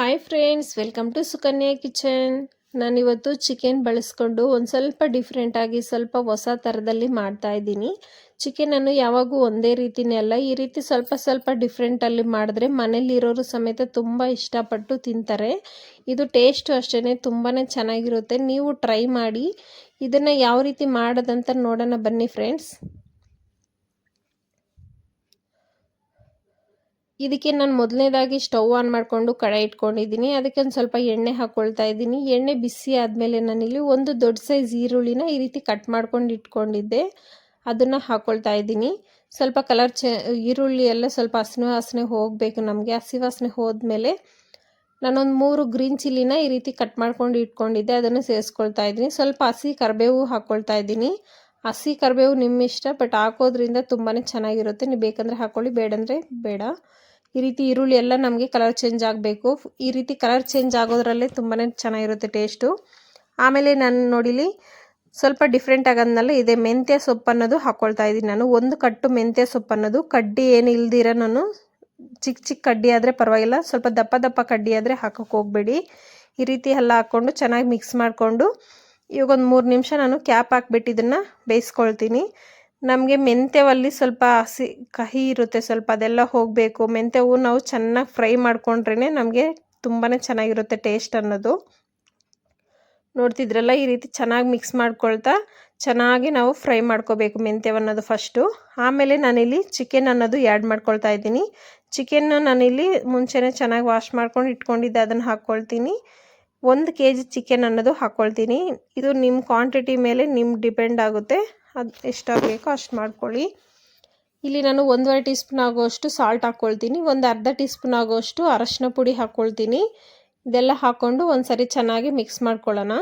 Hi friends welcome to Sukanya kitchen ನಾನಿವತ್ತು chicken ಬಳಸ್ಕೊಂಡು ಒಂದು ಸ್ವಲ್ಪ ಡಿಫ್ರೆಂಟಾಗಿ ಸ್ವಲ್ಪ ಹೊಸ ಥರದಲ್ಲಿ ಮಾಡ್ತಾ ಇದ್ದೀನಿ. ಚಿಕನನ್ನು ಯಾವಾಗೂ ಒಂದೇ ರೀತಿನೇ ಅಲ್ಲ, ಈ ರೀತಿ ಸ್ವಲ್ಪ ಸ್ವಲ್ಪ ಡಿಫ್ರೆಂಟಲ್ಲಿ ಮಾಡಿದ್ರೆ ಮನೇಲಿರೋರು ಸಮೇತ ತುಂಬ ಇಷ್ಟಪಟ್ಟು ತಿಂತಾರೆ. ಇದು ಟೇಸ್ಟು ಅಷ್ಟೇ ತುಂಬಾ ಚೆನ್ನಾಗಿರುತ್ತೆ. ನೀವು ಟ್ರೈ ಮಾಡಿ, ಇದನ್ನು ಯಾವ ರೀತಿ ಮಾಡೋದಂತ ನೋಡೋಣ ಬನ್ನಿ ಫ್ರೆಂಡ್ಸ್ ಇದಕ್ಕೆ ನಾನು ಮೊದಲನೇದಾಗಿ ಸ್ಟವ್ ಆನ್ ಮಾಡಿಕೊಂಡು ಕಡಾಯಿ ಇಟ್ಕೊಂಡಿದ್ದೀನಿ. ಅದಕ್ಕೆ ಒಂದು ಸ್ವಲ್ಪ ಎಣ್ಣೆ ಹಾಕ್ಕೊಳ್ತಾ ಇದ್ದೀನಿ. ಎಣ್ಣೆ ಬಿಸಿ ಆದಮೇಲೆ ನಾನಿಲ್ಲಿ ಒಂದು ದೊಡ್ಡ ಸೈಜ್ ಈರುಳ್ಳಿನ ಈ ರೀತಿ ಕಟ್ ಮಾಡ್ಕೊಂಡು ಇಟ್ಕೊಂಡಿದ್ದೆ. ಅದನ್ನು ಹಾಕ್ಕೊಳ್ತಾ ಇದ್ದೀನಿ. ಸ್ವಲ್ಪ ಕಲರ್ ಚೆ, ಈರುಳ್ಳಿ ಎಲ್ಲ ಸ್ವಲ್ಪ ಹಸಿನ ವಾಸನೆ ಹೋಗಬೇಕು ನಮಗೆ. ಹಸಿ ವಾಸನೆ ಹೋದ್ಮೇಲೆ ನಾನೊಂದು ಮೂರು ಗ್ರೀನ್ ಚಿಲ್ಲಿನ ಈ ರೀತಿ ಕಟ್ ಮಾಡ್ಕೊಂಡು ಇಟ್ಕೊಂಡಿದ್ದೆ. ಅದನ್ನು ಸೇರಿಸ್ಕೊಳ್ತಾ ಇದ್ದೀನಿ. ಸ್ವಲ್ಪ ಹಸಿ ಕರಿಬೇವು ಹಾಕ್ಕೊಳ್ತಾ ಇದ್ದೀನಿ. ಹಸಿ ಕರಿಬೇವು ನಿಮ್ಮ ಇಷ್ಟ ಬಟ್ ಹಾಕೋದ್ರಿಂದ ತುಂಬಾ ಚೆನ್ನಾಗಿರುತ್ತೆ. ನೀವು ಬೇಕಂದರೆ ಹಾಕ್ಕೊಳ್ಳಿ ಬೇಡಂದರೆ ಬೇಡ. ಈ ರೀತಿ ಈರುಳ್ಳಿ ಎಲ್ಲ ನಮಗೆ ಕಲರ್ ಚೇಂಜ್ ಆಗಬೇಕು. ಈ ರೀತಿ ಕಲರ್ ಚೇಂಜ್ ಆಗೋದ್ರಲ್ಲೇ ತುಂಬಾ ಚೆನ್ನಾಗಿರುತ್ತೆ ಟೇಸ್ಟು ಆಮೇಲೆ ನಾನು ನೋಡಿಲಿ ಸ್ವಲ್ಪ ಡಿಫ್ರೆಂಟ್ ಆಗೋದ್ನಲ್ಲ ಇದೆ ಮೆಂತ್ಯ ಸೊಪ್ಪು ಅನ್ನೋದು ಹಾಕ್ಕೊಳ್ತಾ ಇದ್ದೀನಿ ನಾನು. ಒಂದು ಕಟ್ಟು ಮೆಂತ್ಯ ಸೊಪ್ಪು ಅನ್ನೋದು. ಕಡ್ಡಿ ಏನು ಇಲ್ದಿರ ನಾನು ಚಿಕ್ಕ ಚಿಕ್ಕ ಕಡ್ಡಿ ಆದರೆ ಪರವಾಗಿಲ್ಲ. ಸ್ವಲ್ಪ ದಪ್ಪ ದಪ್ಪ ಕಡ್ಡಿ ಆದರೆ ಹಾಕೋಕೆ ಹೋಗಬೇಡಿ. ಈ ರೀತಿ ಎಲ್ಲ ಹಾಕ್ಕೊಂಡು ಚೆನ್ನಾಗಿ ಮಿಕ್ಸ್ ಮಾಡಿಕೊಂಡು ಇವಾಗ ಒಂದು ಮೂರು ನಿಮಿಷ ನಾನು ಕ್ಯಾಪ್ ಹಾಕ್ಬಿಟ್ಟು ಇದನ್ನು ಬೇಯಿಸ್ಕೊಳ್ತೀನಿ. ನಮಗೆ ಮೆಂತ್ಯವಲ್ಲಿ ಸ್ವಲ್ಪ ಹಸಿ, ಕಹಿ ಇರುತ್ತೆ ಸ್ವಲ್ಪ ಅದೆಲ್ಲ ಹೋಗಬೇಕು. ಮೆಂತ್ಯವು ನಾವು ಚೆನ್ನಾಗಿ ಫ್ರೈ ಮಾಡಿಕೊಂಡ್ರೇ ನಮಗೆ ತುಂಬಾ ಚೆನ್ನಾಗಿರುತ್ತೆ ಟೇಸ್ಟ್ ಅನ್ನೋದು. ನೋಡ್ತಿದ್ರಲ್ಲ ಈ ರೀತಿ ಚೆನ್ನಾಗಿ ಮಿಕ್ಸ್ ಮಾಡ್ಕೊಳ್ತಾ ಚೆನ್ನಾಗಿ ನಾವು ಫ್ರೈ ಮಾಡ್ಕೋಬೇಕು ಮೆಂತ್ಯವನ್ನೋದು ಫಸ್ಟು ಆಮೇಲೆ ನಾನಿಲ್ಲಿ ಚಿಕನ್ ಅನ್ನೋದು ಆ್ಯಡ್ ಮಾಡ್ಕೊಳ್ತಾ ಇದ್ದೀನಿ. ಚಿಕನ್ನು ನಾನಿಲ್ಲಿ ಮುಂಚೆನೇ ಚೆನ್ನಾಗಿ ವಾಶ್ ಮಾಡ್ಕೊಂಡು ಇಟ್ಕೊಂಡಿದ್ದೆ, ಅದನ್ನು ಹಾಕ್ಕೊಳ್ತೀನಿ ಒಂದು ಕೆ ಜಿ ಚಿಕನ್ ಅನ್ನೋದು ಹಾಕ್ಕೊಳ್ತೀನಿ ಇದು ನಿಮ್ಮ ಕ್ವಾಂಟಿಟಿ ಮೇಲೆ ನಿಮ್ಮ ಡಿಪೆಂಡ್ ಆಗುತ್ತೆ. ಅದು ಎಷ್ಟಾಗಬೇಕೋ ಅಷ್ಟು ಮಾಡ್ಕೊಳ್ಳಿ. ಇಲ್ಲಿ ನಾನು ಒಂದೂವರೆ ಟೀ ಸ್ಪೂನ್ ಆಗೋಷ್ಟು ಸಾಲ್ಟ್ ಹಾಕ್ಕೊಳ್ತೀನಿ ಒಂದು ಅರ್ಧ ಟೀ ಸ್ಪೂನ್ ಆಗೋಷ್ಟು ಅರಶಿನ ಪುಡಿ ಹಾಕ್ಕೊಳ್ತೀನಿ ಇದೆಲ್ಲ ಹಾಕ್ಕೊಂಡು ಒಂದು ಸರಿ ಚೆನ್ನಾಗಿ ಮಿಕ್ಸ್ ಮಾಡ್ಕೊಳ್ಳೋಣ.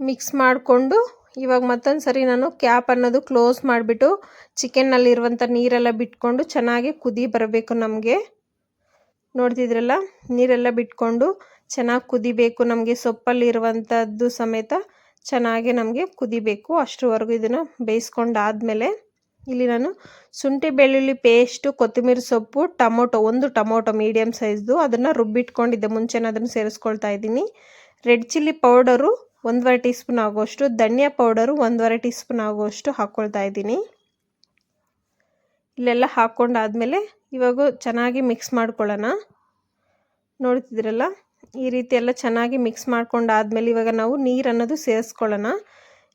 ಮಿಕ್ಸ್ ಮಾಡಿಕೊಂಡು ಇವಾಗ ಮತ್ತೊಂದು ಸರಿ ನಾನು ಕ್ಯಾಪ್ ಅನ್ನೋದು ಕ್ಲೋಸ್ ಮಾಡಿಬಿಟ್ಟು ಚಿಕನ್ನಲ್ಲಿರುವಂಥ ನೀರೆಲ್ಲ ಬಿಟ್ಕೊಂಡು ಚೆನ್ನಾಗಿ ಕುದಿ ಬರಬೇಕು ನಮಗೆ. ನೋಡ್ತಿದ್ರಲ್ಲ? ನೀರೆಲ್ಲ ಬಿಟ್ಕೊಂಡು ಚೆನ್ನಾಗಿ ಕುದಿಬೇಕು. ನಮಗೆ ಸೊಪ್ಪಲ್ಲಿರುವಂಥದ್ದು ಸಮೇತ ಚೆನ್ನಾಗಿ ನಮಗೆ ಕುದಿಬೇಕು. ಅಷ್ಟರವರೆಗೂ ಇದನ್ನು ಬೇಯಿಸ್ಕೊಂಡಾದಮೇಲೆ ಇಲ್ಲಿ ನಾನು ಶುಂಠಿ ಬೆಳ್ಳುಳ್ಳಿ ಪೇಸ್ಟು, ಕೊತ್ತಂಬರಿ ಸೊಪ್ಪು, ಟೊಮೊಟೊ, ಒಂದು ಟೊಮೊಟೊ ಮೀಡಿಯಮ್ ಸೈಜ್ದು ಅದನ್ನು ರುಬ್ಬಿಟ್ಕೊಂಡಿದ್ದೆ ಮುಂಚೆನೇ ಅದನ್ನು ಸೇರಿಸ್ಕೊಳ್ತಾ ಇದ್ದೀನಿ. ರೆಡ್ ಚಿಲ್ಲಿ ಪೌಡರು ಒಂದೂವರೆ ಟೀ ಸ್ಪೂನ್ ಆಗೋಷ್ಟು ಧನಿಯಾ ಪೌಡರು ಒಂದೂವರೆ ಟೀ ಸ್ಪೂನ್ ಆಗೋಷ್ಟು ಹಾಕ್ಕೊಳ್ತಾ ಇದ್ದೀನಿ. ಇಲ್ಲೆಲ್ಲ ಹಾಕ್ಕೊಂಡಾದಮೇಲೆ ಇವಾಗ ಚೆನ್ನಾಗಿ ಮಿಕ್ಸ್ ಮಾಡ್ಕೊಳ್ಳೋಣ. ನೋಡ್ತಿದ್ದೀರಲ್ಲ? ಈ ರೀತಿ ಎಲ್ಲ ಚೆನ್ನಾಗಿ ಮಿಕ್ಸ್ ಮಾಡ್ಕೊಂಡಾದಮೇಲೆ ಇವಾಗ ನಾವು ನೀರು ಅನ್ನೋದು ಸೇರಿಸ್ಕೊಳ್ಳೋಣ.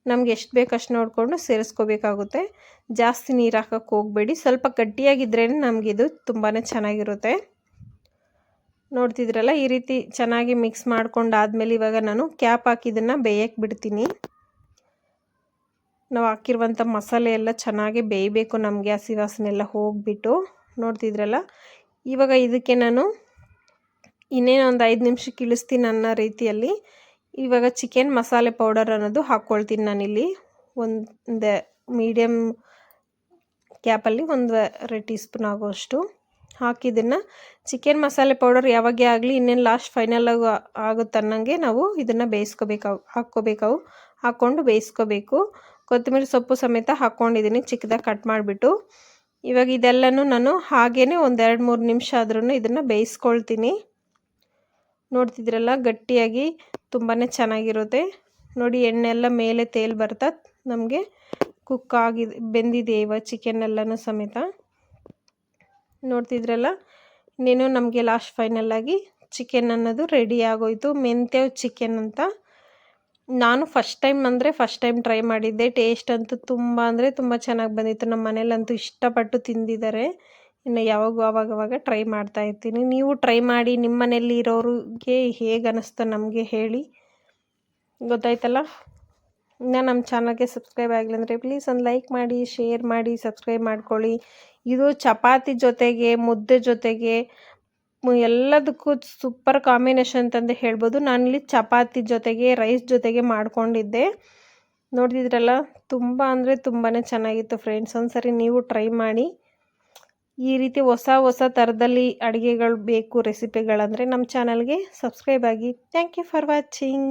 ನಮ್ಗೆ ಎಷ್ಟು ಬೇಕು ಅಷ್ಟು ನೋಡಿಕೊಂಡು ಸೇರಿಸ್ಕೋಬೇಕಾಗುತ್ತೆ. ಜಾಸ್ತಿ ನೀರು ಹಾಕೋಕ್ಕೆ ಹೋಗಬೇಡಿ. ಸ್ವಲ್ಪ ಗಟ್ಟಿಯಾಗಿದ್ರೇ ನಮಗಿದು ತುಂಬಾ ಚೆನ್ನಾಗಿರುತ್ತೆ. ನೋಡ್ತಿದ್ರಲ್ಲ ಈ ರೀತಿ ಚೆನ್ನಾಗಿ ಮಿಕ್ಸ್ ಮಾಡ್ಕೊಂಡಾದ್ಮೇಲೆ ಇವಾಗ ನಾನು ಕ್ಯಾಪ್ ಹಾಕಿದ್ದನ್ನು ಬೇಯಕ್ಕೆ ಬಿಡ್ತೀನಿ. ನಾವು ಹಾಕಿರುವಂಥ ಮಸಾಲೆ ಎಲ್ಲ ಚೆನ್ನಾಗಿ ಬೇಯಬೇಕು ನಮಗೆ ಹಸಿ ವಾಸನೆ ಎಲ್ಲ ಹೋಗಿಬಿಟ್ಟು. ನೋಡ್ತಿದ್ರಲ್ಲ? ಇವಾಗ ಇದಕ್ಕೆ ನಾನು ಇನ್ನೇನು ಒಂದು ಐದು ನಿಮಿಷ ಇಳಿಸ್ತೀನಿ ಅನ್ನೋ ರೀತಿಯಲ್ಲಿ ಇವಾಗ ಚಿಕನ್ ಮಸಾಲೆ ಪೌಡರ್ ಅನ್ನೋದು ಹಾಕ್ಕೊಳ್ತೀನಿ ನಾನಿಲ್ಲಿ. ಒಂದು ಮೀಡಿಯಮ್ ಕ್ಯಾಪಲ್ಲಿ ಒಂದು ಟೀ ಸ್ಪೂನ್ ಆಗೋಷ್ಟು ಹಾಕಿದ್ದನ್ನು ಚಿಕನ್ ಮಸಾಲೆ ಪೌಡರ್ ಯಾವಾಗೇ ಆಗಲಿ ಇನ್ನೇನು ಲಾಸ್ಟ್ ಫೈನಲ್ ಆಗುತ್ತೆ ಅನ್ನಂಗೆ ನಾವು ಇದನ್ನು ಬೇಯಿಸ್ಕೋಬೇಕಾವು, ಹಾಕ್ಕೋಬೇಕಾವು, ಹಾಕ್ಕೊಂಡು ಬೇಯಿಸ್ಕೋಬೇಕು. ಕೊತ್ತಂಬರಿ ಸೊಪ್ಪು ಸಮೇತ ಹಾಕ್ಕೊಂಡಿದ್ದೀನಿ, ಚಿಕ್ಕದಾಗಿ ಕಟ್ ಮಾಡಿಬಿಟ್ಟು. ಇವಾಗ ಇದೆಲ್ಲನೂ ನಾನು ಹಾಗೇ ಒಂದೆರಡು ಮೂರು ನಿಮಿಷ ಆದ್ರೂ ಇದನ್ನು ಬೇಯಿಸ್ಕೊಳ್ತೀನಿ. ನೋಡ್ತಿದ್ರಲ್ಲ ಗಟ್ಟಿಯಾಗಿ ತುಂಬಾ ಚೆನ್ನಾಗಿರುತ್ತೆ. ನೋಡಿ ಎಣ್ಣೆ ಎಲ್ಲ ಮೇಲೆ ತೇಲ್ ಬರ್ತಾ ನಮಗೆ ಕುಕ್ ಆಗಿ ಬೆಂದಿದೆ ಇವಾಗ ಚಿಕನ್ ಎಲ್ಲನೂ ಸಮೇತ. ನೋಡ್ತಿದ್ರಲ್ಲ ಇನ್ನೇನು ನಮಗೆ ಲಾಸ್ಟ್ ಫೈನಲ್ಲಾಗಿ ಚಿಕನ್ ಅನ್ನೋದು ರೆಡಿ ಆಗೋಯ್ತು. ಮೆಂತ್ಯವ್ ಚಿಕನ್ ಅಂತ. ನಾನು ಫಸ್ಟ್ ಟೈಮ್ ಅಂದರೆ ಫಸ್ಟ್ ಟೈಮ್ ಟ್ರೈ ಮಾಡಿದ್ದೆ. ಟೇಸ್ಟ್ ಅಂತೂ ತುಂಬ ಅಂದರೆ ತುಂಬ ಚೆನ್ನಾಗಿ ಬಂದಿತ್ತು. ನಮ್ಮ ಮನೇಲಂತೂ ಇಷ್ಟಪಟ್ಟು ತಿಂದಿದ್ದಾರೆ. ಇನ್ನು ಯಾವಾಗೂ ಆವಾಗವಾಗ ಟ್ರೈ ಮಾಡ್ತಾ ಇರ್ತೀನಿ. ನೀವು ಟ್ರೈ ಮಾಡಿ ನಿಮ್ಮ ಮನೇಲಿ ಇರೋರಿಗೆ ಹೇಗೆ ಅನ್ನಿಸ್ತು ನಮಗೆ ಹೇಳಿ. ಗೊತ್ತಾಯ್ತಲ್ಲ? ಇನ್ನು ನಮ್ಮ ಚಾನಲ್ಗೆ ಸಬ್ಸ್ಕ್ರೈಬ್ ಆಗಿಲ್ಲ ಅಂದರೆ ಪ್ಲೀಸ್ ಒಂದು ಲೈಕ್ ಮಾಡಿ ಶೇರ್ ಮಾಡಿ ಸಬ್ಸ್ಕ್ರೈಬ್ ಮಾಡ್ಕೊಳ್ಳಿ. ಇದು ಚಪಾತಿ ಜೊತೆಗೆ, ಮುದ್ದೆ ಜೊತೆಗೆ ಎಲ್ಲದಕ್ಕೂ ಸೂಪರ್ ಕಾಂಬಿನೇಷನ್ ಅಂತಂದು ಹೇಳ್ಬೋದು. ನಾನಿಲ್ಲಿ ಚಪಾತಿ ಜೊತೆಗೆ ರೈಸ್ ಜೊತೆಗೆ ಮಾಡ್ಕೊಂಡಿದ್ದೆ. ನೋಡ್ತಿದ್ರಲ್ಲ, ತುಂಬ ಅಂದರೆ ತುಂಬಾ ಚೆನ್ನಾಗಿತ್ತು ಫ್ರೆಂಡ್ಸ್ ಒಂದ್ಸರಿ ನೀವು ಟ್ರೈ ಮಾಡಿ. ಈ ರೀತಿ ಹೊಸ ಹೊಸ ಥರದಲ್ಲಿ ಅಡುಗೆಗಳು ಬೇಕು ರೆಸಿಪಿಗಳಂದರೆ ನಮ್ಮ ಚಾನಲ್ಗೆ ಸಬ್ಸ್ಕ್ರೈಬ್ ಆಗಿ. Thank you for watching